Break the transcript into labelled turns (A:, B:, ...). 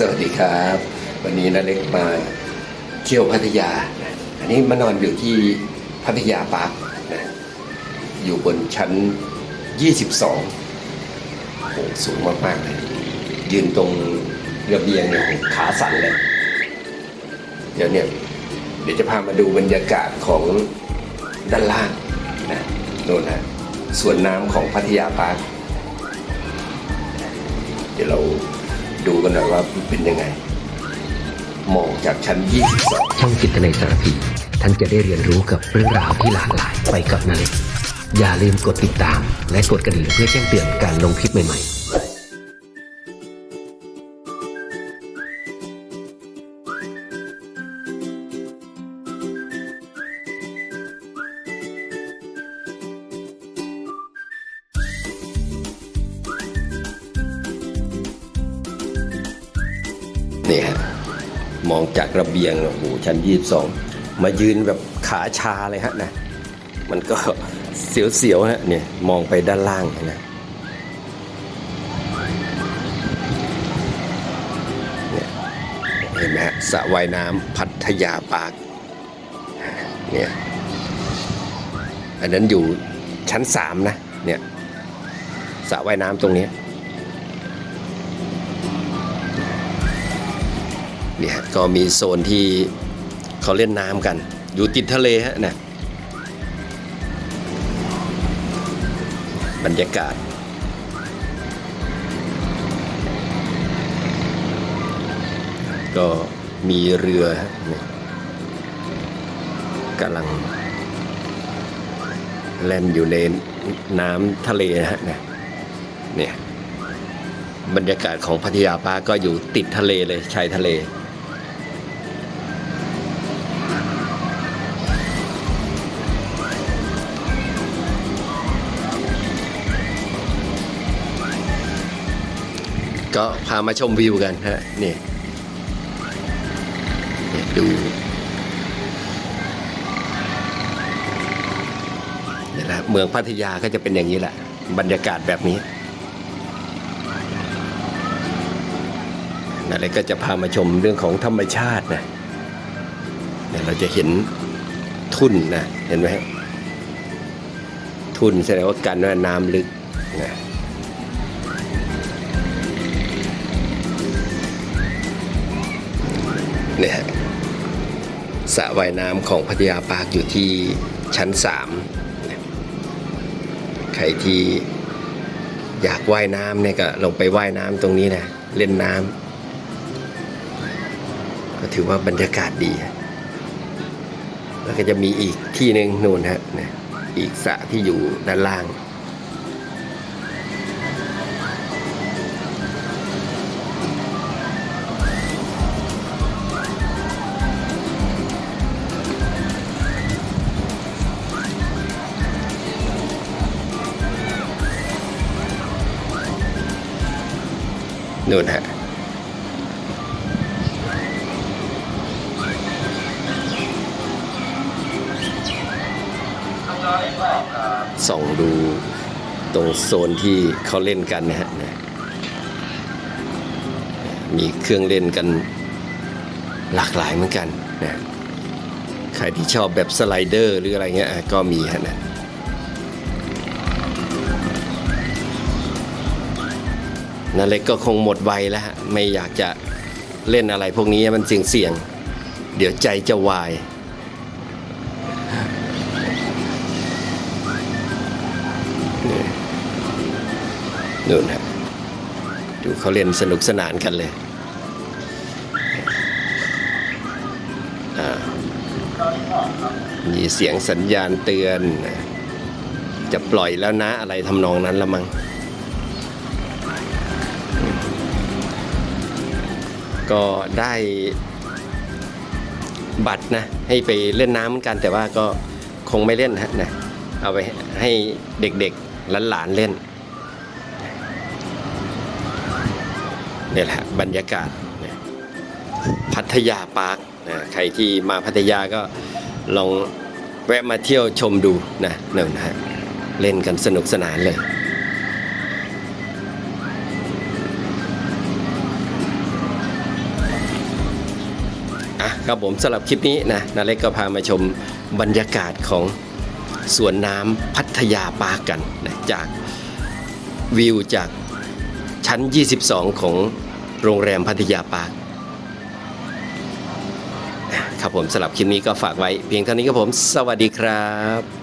A: สวัสดีครับ วันนี้นาเล็กมาเที่ยวพัทยา อันนี้มานอนอยู่ที่พัทยาปาร์คนะอยู่บนชั้น 22โอ้โหสูงมากๆเลยยืนตรงระเบียงเนี่ยขาสั่นเลย เดี๋ยวเนี่ยเดี๋ยวจะพามาดูบรรยากาศของด้านล่างนะโน่นนะสวนน้ำของพัทยาปาร์คเดี๋ยวเรา ดูกันหน่อยว่าเป็นยังไง มองจากชั้น 22
B: ช่องจิตในสารพีท่านจะได้เรียนรู้กับเรื่องราวที่หลากหลายไปกับนาเล็กอย่าลืมกดติดตาม และกดกระดิ่งเพื่อแจ้งเตือนการลงคลิปใหม่ๆ
A: นี่ฮะมองจากระเบียงโอ้โหชั้น22มายืนแบบขาชาเลยฮะนะมันก็เสียวๆฮะเนี่ยมองไปด้านล่างนะเนี่ยเห็นไหมฮะสระว่ายน้ำพัทยาปาร์คเนี่ยอันนั้นอยู่ชั้นสามนะเนี่ยสระว่ายน้ำตรงนี้ เนี่ยก็มีโซนที่เขาเล่นน้ำกัน อยู่ติดทะเลฮะนะบรรยากาศ ก็มีเรือฮะกำลังแล่นอยู่ในน้ำทะเลนะฮะเนี่ยเนี่ยบรรยากาศของพัทยาปาก็อยู่ติดทะเลเลยชายทะเล ก็พามาชมวิวกันฮะนี่ดูนี่แหละเมืองพัทยาก็จะเป็นอย่างนี้แหละ บรรยากาศแบบนี้อะไรก็จะพามาชมเรื่องของธรรมชาตินะเนี่ยเราจะเห็นทุ่นนะ เห็นไหมทุ่นแสดงว่ากันว่าน้ำลึกนะ เนี่ยฮะสระว่ายน้ำของพัทยาปาร์คอยู่ที่ชั้นสามใครที่อยากว่ายน้ำเนี่ยก็ลงไปว่ายน้ำตรงนี้นะ เล่นน้ำก็ถือว่าบรรยากาศดี แล้วก็จะมีอีกที่หนึ่งนู่นฮะนะอีกสระที่อยู่ด้านล่าง นู่นฮะส่องดูตรงโซนที่เขาเล่นกันนะฮะมีเครื่องเล่นกันหลากหลายเหมือนกันนะใครที่ชอบแบบสไลเดอร์หรืออะไรเงี้ยก็มีฮะนะ นาเล็กก็คงหมดวัยแล้วฮะไม่อยากจะเล่นอะไรพวกนี้มันเสี่ยงเสี่ยง เดี๋ยวใจจะวาย นู่นฮะดูเขาเล่นสนุกสนานกันเลยอ่ามีเสียงสัญญาณเตือน จะปล่อยแล้วนะอะไรทำนองนั้นละมั้ง ก็ได้บัตรนะ ให้ไปเล่นน้ำเหมือนกัน แต่ว่าก็คงไม่เล่นฮะนะเอาไปให้เด็กๆหลานๆเล่นเนี่ยแหละบรรยากาศพัทยาปาร์คนะใครที่มาพัทยาก็ลองแวะมาเที่ยวชมดูนะเนี่ยนะฮะเล่นกันสนุกสนานเลย ครับผมสำหรับคลิปนี้นะนาเล็กก็พามาชมบรรยากาศของสวนน้ำพัทยาปากันนะจากวิวจากชั้น 22 ของโรงแรมพัทยาปาร์คครับผมสำหรับคลิปนี้ก็ฝากไว้เพียงเท่านี้ครับผม สวัสดีครับ